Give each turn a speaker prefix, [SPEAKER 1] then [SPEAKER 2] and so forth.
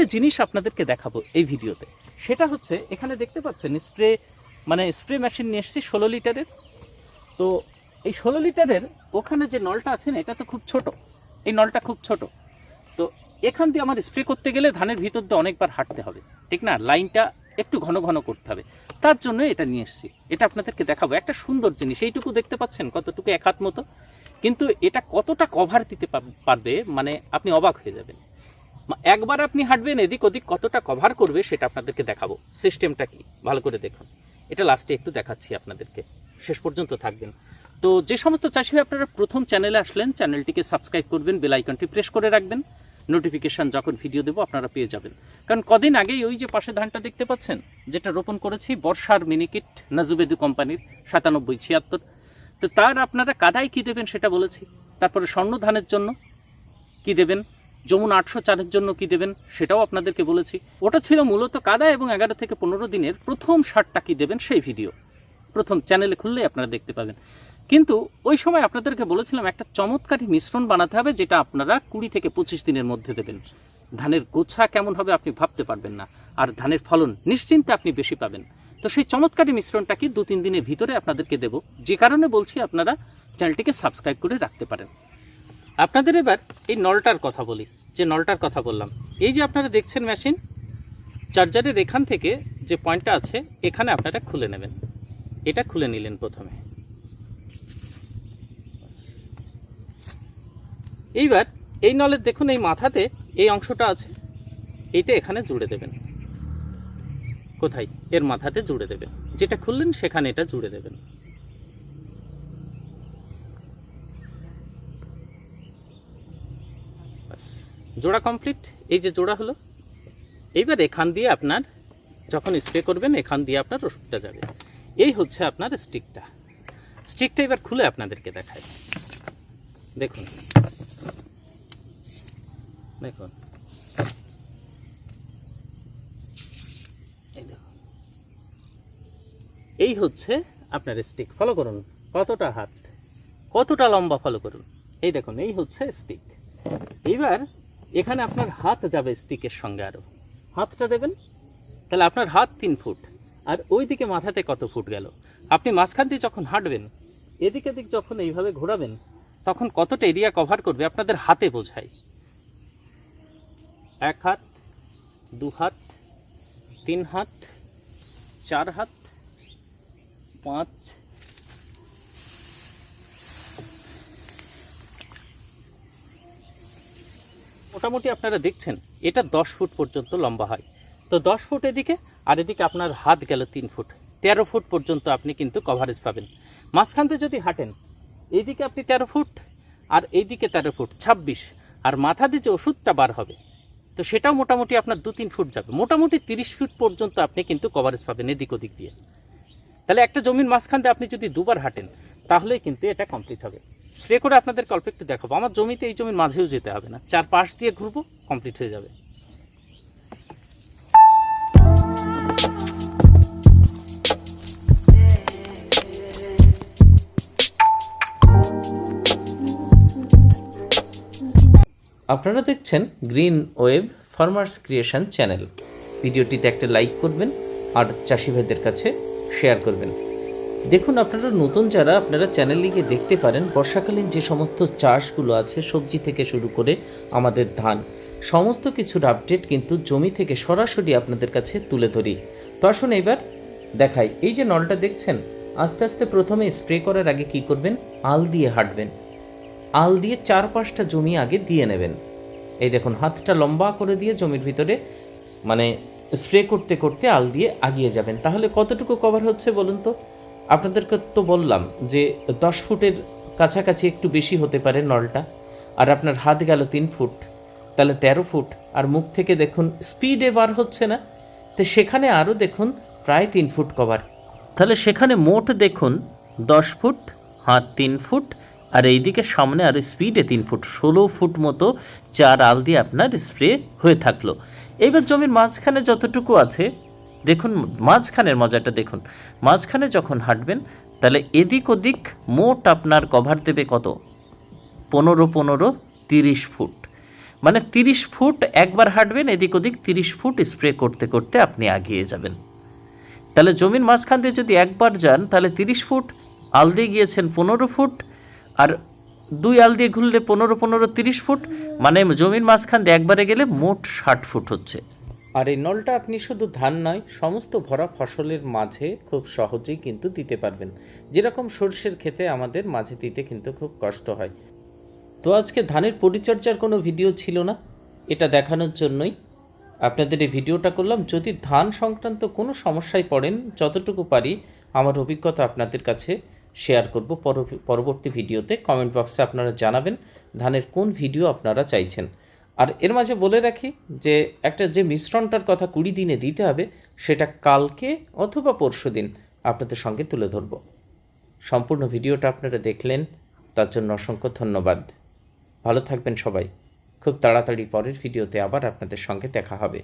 [SPEAKER 1] একটা জিনিস আপনাদেরকে দেখাবো এই ভিডিওতে। সেটা হচ্ছে, এখানে দেখতে পাচ্ছেন স্প্রে মানে স্প্রে মেশিন নিয়ে এসেছি ষোলো লিটারের। তো এই ষোলো লিটারের ওখানে যে নলটা আছে না, এটা তো খুব ছোট। এই নলটা খুব ছোট। তো এখান দিয়ে আমার স্প্রে করতে গেলে ধানের ভিতর দিয়ে অনেকবার হাঁটতে হবে। ঠিক না? লাইনটা একটু ঘন ঘন করতে হবে। তার জন্য এটা নিয়ে এসেছি। এটা আপনাদেরকে দেখাবো। একটা সুন্দর জিনিস। এইটুকু দেখতে পাচ্ছেন কতটুকু এক হাত মতো। কিন্তু এটা কতটা কভার দিতে পারবে? মানে আপনি অবাক হয়ে যাবেন। একবার আপনি হাঁটবেন, এদিক ওদিক কতটা কভার করবে সেটা আপনাদেরকে দেখাবো। সিস্টেমটা কি? ভালো করে দেখুন। এটা লাস্টে একটু দেখাচ্ছি আপনাদেরকে। শেষ পর্যন্ত থাকবেন। তো যে সমস্ত চাষি আপনারা প্রথম চ্যানেলে আসলেন চ্যানেলটিকে সাবস্ক্রাইব করবেন বেল আইকনটি প্রেস করে রাখবেন। নোটিফিকেশন যখন ভিডিও দেবো, আপনারা পেয়ে যাবেন। কারণ কদিন আগেই ওই যে পাশে ধানটা দেখতে পাচ্ছেন, যেটা রোপণ করেছি বর্ষার মিনিকিট নাজুবেদু কোম্পানির সাতানব্বই ছিয়াত্তর। তো তার আপনারা কাদায় কি দেবেন সেটা বলেছি। তারপরে স্বর্ণ ধানের জন্য কি দেবেন? যমুন আটশো চারের জন্য কি দেবেন সেটাও আপনাদেরকে বলেছি। ওটা ছিল মূলত কাদা এবং এগারো থেকে পনেরো দিনের প্রথম সারটা কি দেবেন সেই ভিডিও। প্রথম চ্যানেলে খুললেই আপনারা দেখতে পাবেন। কিন্তু ওই সময় আপনাদেরকে বলেছিলাম একটা চমৎকারী মিশ্রণ বানাতে হবে যেটা আপনারা কুড়ি থেকে পঁচিশ দিনের মধ্যে দেবেন। ধানের গোছা কেমন হবে আপনি ভাবতে পারবেন না, আর ধানের ফলন নিশ্চিন্তে আপনি বেশি পাবেন। তো সেই চমৎকারী মিশ্রণটা কি দু তিন দিনের ভিতরে আপনাদেরকে দেব। যে কারণে বলছি আপনারা চ্যানেলটিকে সাবস্ক্রাইব করে রাখতে পারেন। আপনাদের এবার এই নলটার কথা বলি, যে নলটার কথা বললাম। এই যে আপনারা দেখছেন মেশিন চার্জারের এখান থেকে যে পয়েন্টটা আছে, এখানে আপনারা খুলে নেবেন। এটা খুলে নিলেন প্রথমে। এইবার এই নলের দেখুন, এই মাথাতে এই অংশটা আছে, এইটা এখানে জুড়ে দেবেন। কোথায়? এর মাথাতে জুড়ে দেবেন। যেটা খুললেন, সেখানে এটা জুড়ে দেবেন। জোড়া কমপ্লিট এই যে জোড়া হলো। এইবার এখান দিয়ে আপনার যখন স্প্রে করবেন, এখান দিয়ে আপনার ওষুধটা যাবে। এই হচ্ছে আপনার স্টিকটা স্টিকটা এবার খুলে আপনাদেরকে দেখায় দেখুন। দেখুন। এই হচ্ছে আপনার স্টিক ফলো করুন। কতটা হাত? কতটা লম্বা ফলো করুন? এই দেখুন, এই হচ্ছে স্টিক এইবার এখানে আপনার হাত যাবে স্টিকের সঙ্গে আরও। হাতটা দেবেন? তাহলে আপনার হাত তিন ফুট, আর ওই দিকে মাথাতে কত ফুট গেল? আপনি মাঝখান দিয়ে যখন হাঁটবেন, এদিক এদিক যখন এইভাবে ঘোরাবেন, তখন কতটা এরিয়া কভার করবে আপনাদের হাতে বোঝায়। এক হাত, দু হাত, তিন হাত, চার হাত, পাঁচ মোটামুটি আপনারা দেখছেন, এটা দশ ফুট পর্যন্ত লম্বা হয়। তো দশ ফুট এদিকে, আর এদিকে আপনার হাত গেল তিন ফুট। তেরো ফুট পর্যন্ত আপনি কিন্তু কভারেজ পাবেন। মাঝখানতে যদি হাঁটেন এইদিকে আপনি তেরো ফুট, আর এইদিকে তেরো ফুট, ছাব্বিশ, আর মাথা দিয়ে যে ওষুধটা বার হবে, তো সেটাও মোটামুটি আপনার দু তিন ফুট যাবে। মোটামুটি তিরিশ ফুট পর্যন্ত আপনি কিন্তু কভারেজ পাবেন এদিক ওদিক দিয়ে। তাহলে একটা জমির মাঝখান দিয়ে আপনি যদি দুবার হাঁটেন, তাহলেই কিন্তু এটা কমপ্লিট হবে। স্প্রে করে আপনাদের অল্প একটু দেখাবো। আমার জমিতে এই জমির মাঝেও যেতে হবে না। চার পাশ দিয়ে ঘুরবো, কমপ্লিট হয়ে যাবে। আপনারা দেখছেন green wave farmers creation channel. ভিডিওটিতে একটা লাইক করবেন, আর চাষি ভাইদের কাছে শেয়ার করবেন। দেখুন, আপনারা নতুন যারা আপনারা চ্যানেল লিখে দেখতে পারেন, বর্ষাকালীন যে সমস্ত চাষগুলো আছে, সবজি থেকে শুরু করে আমাদের ধান, সমস্ত কিছুর আপডেট কিন্তু জমি থেকে সরাসরি আপনাদের কাছে তুলে ধরি। তো আসুন এবার দেখাই। এই যে নলটা দেখছেন, আস্তে আস্তে প্রথমে স্প্রে করার আগে কি করবেন? আল দিয়ে হাঁটবেন। আল দিয়ে চার পাঁচটা জমি আগে দিয়ে নেবেন। এই দেখুন, হাতটা লম্বা করে দিয়ে জমির ভিতরে মানে স্প্রে করতে করতে আল দিয়ে আগিয়ে যাবেন। তাহলে কতটুকু কভার হচ্ছে বলুন তো? আপনাদেরকে তো বললাম যে দশ ফুটের কাছাকাছি একটু বেশি হতে পারে নলটা, আর আপনার হাত গেল তিন ফুট, তাহলে তেরো ফুট, আর মুখ থেকে দেখুন স্পিডে বার হচ্ছে না। তো সেখানে আরও দেখুন প্রায় তিন ফুট কভার। তাহলে সেখানে মোট দেখুন দশ ফুট, হাত তিন ফুট, আর এইদিকে সামনে আর স্পিডে তিন ফুট, ষোলো ফুট মতো চার আল দিয়ে আপনার স্প্রে হয়ে থাকল। এইবার জমির মাঝখানে যতটুকু আছে দেখুন, মাঝখানের মজাটা দেখুন। মাঝখানে যখন হাঁটবেন, তাহলে এদিক ওদিক মোট আপনার কভার দেবে কত? পনেরো পনেরো, তিরিশ ফুট। মানে তিরিশ ফুট একবার হাঁটবেন, এদিক ওদিক তিরিশ ফুট স্প্রে করতে করতে আপনি আগিয়ে যাবেন। তাহলে জমির মাঝখান দিয়ে যদি একবার যান, তাহলে তিরিশ ফুট, আল দিয়ে গিয়েছেন পনেরো ফুট, আর দুই আল দিয়ে ঘুরলে পনেরো পনেরো, তিরিশ ফুট মানে জমির মাঝখান দিয়ে একবারে গেলে মোট ষাট ফুট হচ্ছে। আর এই নলটা আপনি শুধু ধান নয়, সমস্ত ভরা ফসলের মাঝে খুব সহজেই কিন্তু দিতে পারবেন। যেরকম সর্ষের ক্ষেতে আমাদের মাঝে দিতে কিন্তু খুব কষ্ট হয়। তো আজকে ধানের পরিচর্যার কোনো ভিডিও ছিল না? এটা দেখানোর জন্যই আপনাদের এই ভিডিওটা করলাম। যদি ধান সংক্রান্ত কোনো সমস্যায় পড়েন, যতটুকু পারি, আমার অভিজ্ঞতা আপনাদের কাছে শেয়ার করব। পরবর্তী ভিডিওতে কমেন্ট বক্সে আপনারা জানাবেন ধানের কোন ভিডিও আপনারা চাইছেন। আর এর মাঝে বলে রাখি যে একটা যে মিশ্রণটার কথা কুড়ি দিনে দিতে হবে, সেটা কালকে অথবা পরশু দিন আপনাদের সঙ্গে তুলে ধরব। সম্পূর্ণ ভিডিওটা আপনারা দেখলেন, তার জন্য অসংখ্য ধন্যবাদ। ভালো থাকবেন সবাই। খুব তাড়াতাড়ি পরের ভিডিওতে আবার আপনাদের সঙ্গে দেখা হবে।